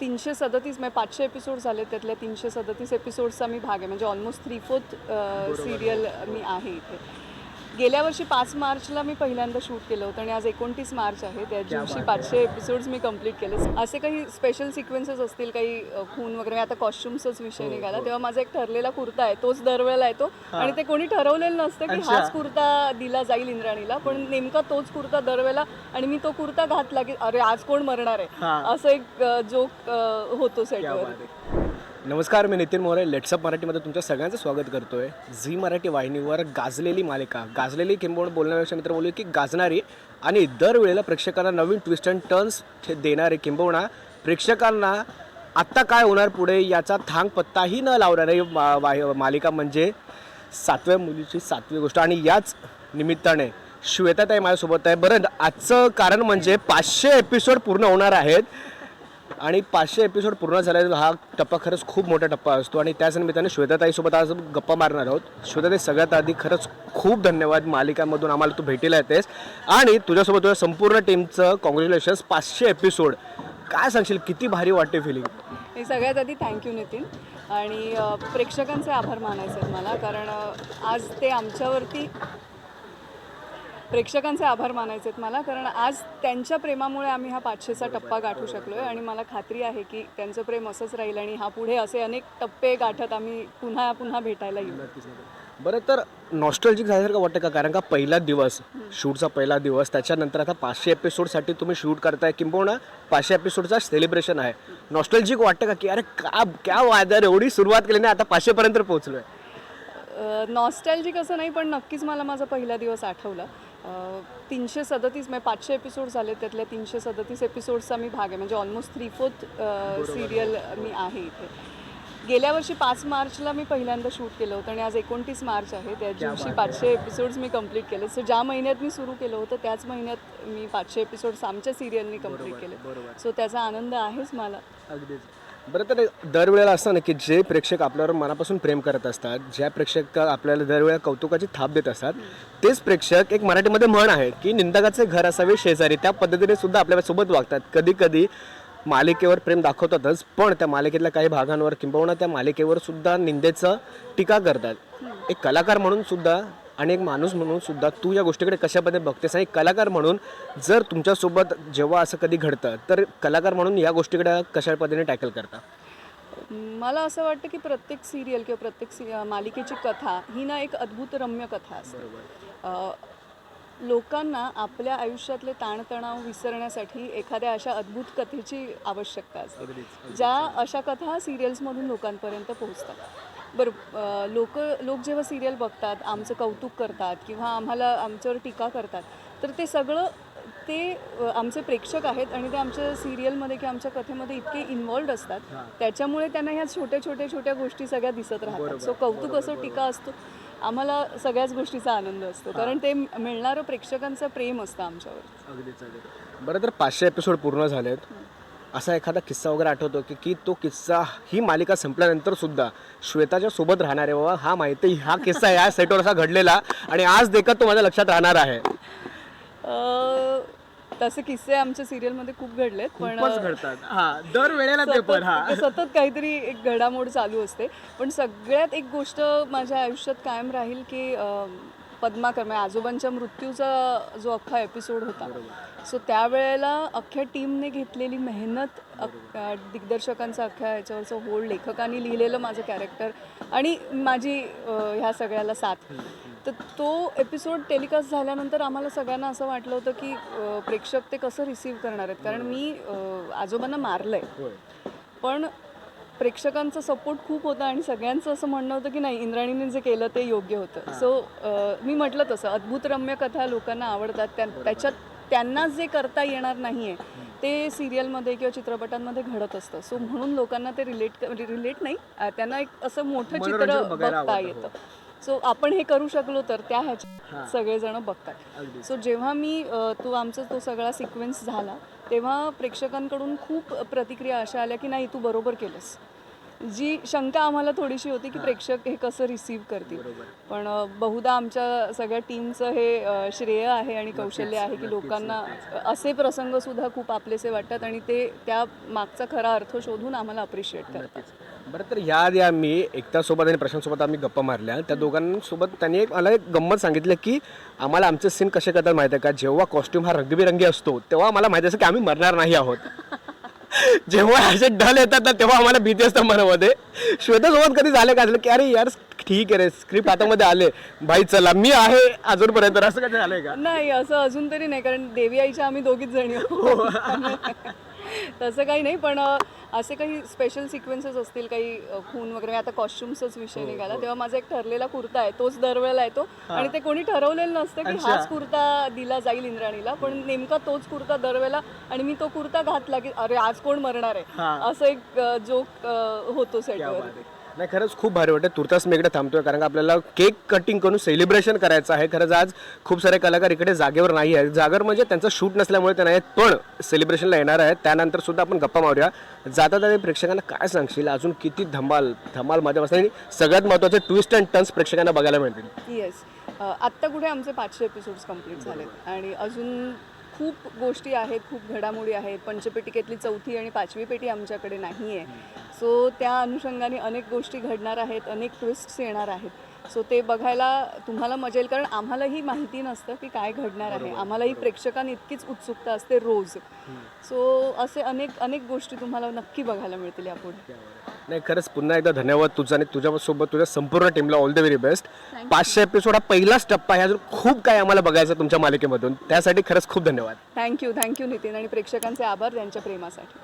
तीनशे सदतीस म्हणजे पाचशे एपिसोड झाले त्यातल्या तीनशे सदतीस एपिसोडचा मी भाग आहे. म्हणजे ऑलमोस्ट थ्री फोर्थ सिरियल मी आहे इथे. गेल्या वर्षी पाच मार्चला मी पहिल्यांदा शूट केलं होतं आणि आज एकोणतीस मार्च आहे. त्या दिवशी पाचशे एपिसोड्स मी कंप्लीट केले. असे काही स्पेशल सिक्वेन्सेस असतील काही खून वगैरे. आता कॉस्ट्युम्सच विषय निघाला. तेव्हा माझा एक ठरलेला कुर्ता आहे. तोच दरवेळेला येतो. आणि ते कोणी ठरवलेलं नसतं की हाच कुर्ता दिला जाईल इंद्राणीला. पण नेमका तोच कुर्ता दरवेळेला आणि मी तो कुर्ता घातला की अरे आज कोण मरणार आहे? असं एक जोक होतो सेटवर नमस्कार मी नितीन मोरे. लेट्सअप मराठीमध्ये तुमच्या सगळ्यांचं स्वागत करतो आहे झी मराठी वाहिनीवर गाजलेली मालिका गाजलेली किंबहुना बोलण्यापेक्षा मित्र बोलू की गाजणारी आणि दरवेळेला प्रेक्षकांना नवीन ट्विस्ट अँड टर्न्स देणारे किंबहुना प्रेक्षकांना आत्ता काय होणार पुढे याचा थांग पत्ताही न लावणारी मा- मालिका म्हणजे सातव्या मुलीची सातवी गोष्ट. आणि याच निमित्ताने श्वेताताई माझ्यासोबत आहे. बरं आजचं कारण म्हणजे पाचशे एपिसोड पूर्ण होणार आहेत. आणि पाचशे एपिसोड पूर्ण झाले हा टप्पा खरंच खूप मोठा टप्पा असतो. आणि त्याच निमित्ताने श्वेताताईसोबत आज गप्पा मारणार आहोत. श्वेताताई सगळ्यात आधी खरंच खूप धन्यवाद मालिकांमधून आम्हाला तू भेटीला येतेस. आणि तुझ्यासोबत तुझ्या संपूर्ण टीमचं कॉंग्रॅच्युलेशन्स पाचशे एपिसोड काय सांगशील? किती भारी वाटते फिलिंग हे सगळ्यात आधी थँक्यू नितीन. आणि प्रेक्षकांचे आभार मानायचे आहेत मला. कारण आज ते आमच्यावरती प्रेक्षकांचे आभार मानायचे आहेत मला कारण आज त्यांच्या प्रेमामुळे आम्ही हा पाचशेचा टप्पा गाठू शकलो आहे आणि मला खात्री आहे की त्यांचं प्रेम असंच राहील आणि हा पुढे असे अनेक टप्पे गाठत आम्ही पुन्हा पुन्हा भेटायला येऊ. बरं तर नॉस्टॉलजिक झाल्यासारखं वाटतं का? कारण का पहिला दिवस शूटचा पहिला दिवस त्याच्यानंतर आता पाचशे एपिसोडसाठी तुम्ही शूट करताय किंबहुना पाचशे एपिसोडचा सेलिब्रेशन आहे. नॉस्टॉलजिक वाटतं का की अरे का क्या वादर एवढी सुरुवात केली नाही आता पाचशेपर्यंत पोहोचलो आहे नॉस्टॅल्जिक असं नाही पण नक्कीच मला माझा पहिला दिवस आठवला. तीनशे सदतीस म्हणजे पाचशे एपिसोड झाले त्यातल्या तीनशे सदतीस एपिसोडचा मी भाग आहे. म्हणजे ऑलमोस्ट थ्री फोर्थ सिरियल मी आहे इथे. गेल्या वर्षी पाच मार्चला मी पहिल्यांदा शूट केलं होतं आणि आज एकोणतीस मार्च आहे. त्या दिवशी पाचशे एपिसोड्स मी कंप्लीट केले. सो ज्या महिन्यात मी सुरू केलं होतं त्याच महिन्यात मी पाचशे एपिसोड्स आमच्या सिरियलनी कंप्लीट केले. सो त्याचा आनंद आहेच मला. अगदीच. बरं तर दरवेळेला असतं ना की जे प्रेक्षक आपल्यावर मनापासून प्रेम करत असतात ज्या प्रेक्षक आपल्याला दरवेळेला कौतुकाची थाप देत असतात तेच प्रेक्षक एक मराठीमध्ये म्हण आहे की निंदकाचे घर असावे शेजारी. त्या पद्धतीने सुद्धा आपल्यासोबत वागतात. कधी कधी मालिकेवर प्रेम दाखवतातच पण त्या मालिकेतल्या काही भागांवर किंबहुना त्या मालिकेवर सुद्धा निंदेचं टीका करतात. एक कलाकार म्हणून सुद्धा आणि एक माणूस म्हणून सुद्धा तू या गोष्टीकडे कशा पद्धतीने बघतेस? आणि कलाकार म्हणून जर तुमच्यासोबत जेव्हा असं कधी घडतं तर कलाकार म्हणून या गोष्टीकडे कशा पद्धतीने टॅकल करता? मला असं वाटतं की प्रत्येक सिरियल किंवा प्रत्येक सी मालिकेची कथा ही ना एक अद्भुत रम्य कथा असते. लोकांना आपल्या आयुष्यातले ताणतणाव विसरण्यासाठी एखाद्या अशा अद्भुत कथेची आवश्यकता असते. ज्या अशा कथा सिरियल्समधून लोकांपर्यंत पोहोचतात. बरं लोक लोक जेव्हा सिरियल बघतात आमचं कौतुक करतात किंवा आम्हाला आमच्यावर टीका करतात तर ते सगळं ते आमचे प्रेक्षक आहेत आणि ते आमच्या सिरियलमध्ये किंवा आमच्या कथेमध्ये इतके इन्वॉल्ड असतात. त्याच्यामुळे त्यांना ह्या छोट्या छोट्या छोट्या गोष्टी सगळ्या दिसत राहतात. सो कौतुक असो टीका असतो आम्हाला सगळ्याच गोष्टीचा आनंद असतो. कारण ते मिळणारं प्रेक्षकांचं प्रेम असतं आमच्यावर. बरं तर पाचशे एपिसोड पूर्ण झालेत. असा एखादा किस्सा वगैरे आठवतो की की तो किस्सा ही मालिका संपल्यानंतर सुद्धा श्वेताच्या सोबत राहणार आहे बाबा. हा माहिती हा किस्सा या सेटवर असा घडलेला आणि आज देखत तो माझ्या लक्षात राहणार आहे. तसे किस्से आमच्या सिरियलमध्ये खूप घडलेत पण घडतात. हा दर वेळेला ते पण हा. सतत सतत काहीतरी एक घडामोड चालू असते. पण सगळ्यात एक गोष्ट माझ्या आयुष्यात कायम राहील की पद्माकर म्हणजे आजोबांच्या मृत्यूचा जो अख्खा एपिसोड होता. सो त्यावेळेला अख्ख्या टीमने घेतलेली मेहनत दिग्दर्शकांचा अख्ख्या याच्यावरचं होल्ड लेखकांनी लिहिलेलं माझं कॅरेक्टर आणि माझी ह्या सगळ्याला साथ. तर तो एपिसोड टेलिकास्ट झाल्यानंतर आम्हाला सगळ्यांना असं वाटलं होतं की प्रेक्षक ते कसं रिसीव्ह करणार आहेत? कारण मी आजोबांना मारलंय. पण प्रेक्षकांचा सपोर्ट खूप होता आणि सगळ्यांचं असं म्हणणं होतं की नाही इंद्राणीने जे केलं ते योग्य होतं. सो मी म्हटलं तसं अद्भुत रम्य कथा लोकांना आवडतात. त्या त्याच्यात त्यांना जे करता येणार नाही आहे ते सिरियलमध्ये किंवा चित्रपटांमध्ये घडत असतं. सो म्हणून लोकांना ते रिलेट रिलेट नाही. त्यांना एक असं मोठं चित्र बघता आवडतं, येतं. सो आपण हे करू शकलो तर त्या ह्याच्यात सगळेजण बघतात. सो जेव्हा मी तो आमचा तो सगळा सिक्वेन्स झाला तेव्हा प्रेक्षकांकडून खूप प्रतिक्रिया अशा आल्या की नाही तू बरोबर केलंस. जी शंका आम्हाला थोडीशी होती की प्रेक्षक हे कसं रिसीव्ह करतील. पण बहुधा आमच्या सगळ्या टीमचं हे श्रेय आहे आणि कौशल्य आहे की लोकांना असे प्रसंग सुद्धा खूप आपलेसे वाटतात आणि ते त्या मागचा खरा अर्थ शोधून आम्हाला अप्रिशिएट करतात. बरं तर या आधी आम्ही एकतासोबत आणि प्रशांतसोबत आम्ही गप्पा मारल्या. त्या दोघांसोबत त्यांनी एक मला एक गंमत सांगितलं की आम्हाला आमचे सीन कसे करतात माहिती आहे का? जेव्हा कॉस्ट्युम हा रंगबिरंगी असतो तेव्हा आम्हाला माहिती असतं की आम्ही मरणार नाही आहोत. जेव्हा असे डल येतात ना तेव्हा आम्हाला भीती असतं मनामध्ये. श्वेतासोबत कधी झालं का? झालं की अरे यार ठीक आहे रे स्क्रिप्ट हातामध्ये आले. भाई चला मी आहे अजूनपर्यंत. असं कधी झालंय का? नाही असं अजून तरी नाही कारण देवी आईच्या आम्ही दोघीच जणी आहोत. तसं काही नाही पण असे काही स्पेशल सिक्वेन्सेस असतील काही खून वगैरे आता कॉस्ट्युम्सचाच विषय निघाला तेव्हा माझा एक ठरलेला कुर्ता आहे तोच दरवेळेला येतो आणि ते कोणी ठरवलेलं नसतं की हाच कुर्ता दिला जाईल इंद्राणीला पण नेमका तोच कुर्ता दरवेळेला आणि मी तो कुर्ता घातला की अरे आज कोण मरणार आहे? असं एक जोक होतो सेटवर नाही खरंच खूप भारी वाटतं तुर्तास मी इकडे थांबतोय कारण का आपल्याला केक कटिंग करून सेलिब्रेशन करायचं आहे. खरंच आज खूप सारे कलाकार इकडे जागेवर नाही आहेत. जागर म्हणजे त्यांचं शूट नसल्यामुळे ते नाही आहेत पण सेलिब्रेशनला येणार आहेत. त्यानंतर सुद्धा आपण गप्पा मारूया. जाता जाता प्रेक्षकांना काय सांगशील? अजून किती धमाल धमाल मध्ये आणि सगळ्यात महत्त्वाचे ट्विस्ट अँड टर्न्स प्रेक्षकांना बघायला मिळतील. येस आत्ता कुठे आमचे पाचशे एपिसोड्स कंप्लीट झालेत. आणि अजून खूप गोष्टी आहेत खूप घडामोडी आहेत. पंचपेटिकेतली चौथी आणि पाचवी पेटी आमच्याकडे नाही आहे सो त्या अनुषंगाने अनेक गोष्टी घडणार आहेत अनेक ट्विस्ट्स येणार आहेत. सो ते बघायला तुम्हाला मजा येईल कारण आम्हालाही माहिती नसतं की काय घडणार आहे. आम्हालाही प्रेक्षकांनी इतकीच उत्सुकता असते रोज. सो असे अनेक अनेक गोष्टी तुम्हाला नक्की बघायला मिळतील यापुढे. नाही खरंच पुन्हा एकदा धन्यवाद तुझा आणि तुझ्यासोबत तुझ्या संपूर्ण टीमला ऑल द व्हेरी बेस्ट पाचशे एपिसोड हा पहिलाच टप्पा आहे. अजून खूप काय आम्हाला बघायचं तुमच्या मालिकेमधून. त्यासाठी खरंच खूप धन्यवाद. थँक्यू थँक्यू नितीन आणि प्रेक्षकांचे आभार त्यांच्या प्रेमासाठी.